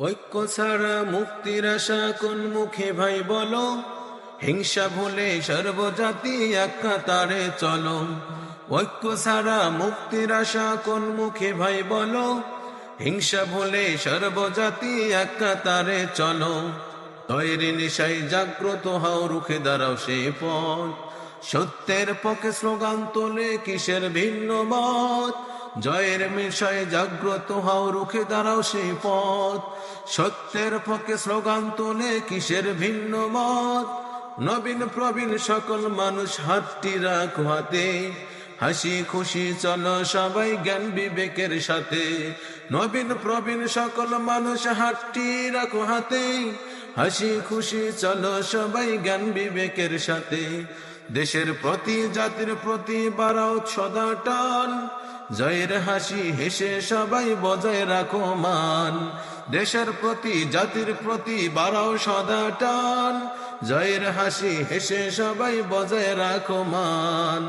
ঐক্য ছাড়া মুক্তির আশা কোন মুখে ভাই বলো? হিংসা ভুলে সর্বজাতি একা তারে চলো। ঐক্য ছাড়া মুক্তির আশা কোন মুখে ভাই বলো? হিংসা ভুলে সর্বজাতি একা তারে চলো। তৈরি নিশাই জাগ্রত হও, রুখে দাঁড়াও সে পথ। সত্যের পক্ষে স্লোগান তোলে কিসের ভিন্ন মত জয়ের মিশায় জাগ্রত হও, রুখে দাঁড়াও সেই পথ। সত্যের পক্ষে স্লোগান তোলে কিসের ভিন্ন মত নবীন প্রবীণ সকল মানুষ হাতটি রাখো হাতে। হাসি খুশি চলো সবাই জ্ঞান বিবেকের সাথে। নবীন প্রবীণ সকল মানুষ হাতটি রাখো হাতে। হাসি খুশি চলো সবাই জ্ঞান বিবেকের সাথে। দেশের প্রতি, জাতির প্রতি বাড়াও সদা টান জয়ের হাসি হেসে সবাই বজায় রাখো মান। দেশের প্রতি, জাতির প্রতি বাড়াও সদা টান জয়ের হাসি হেসে সবাই বজায় রাখো মান।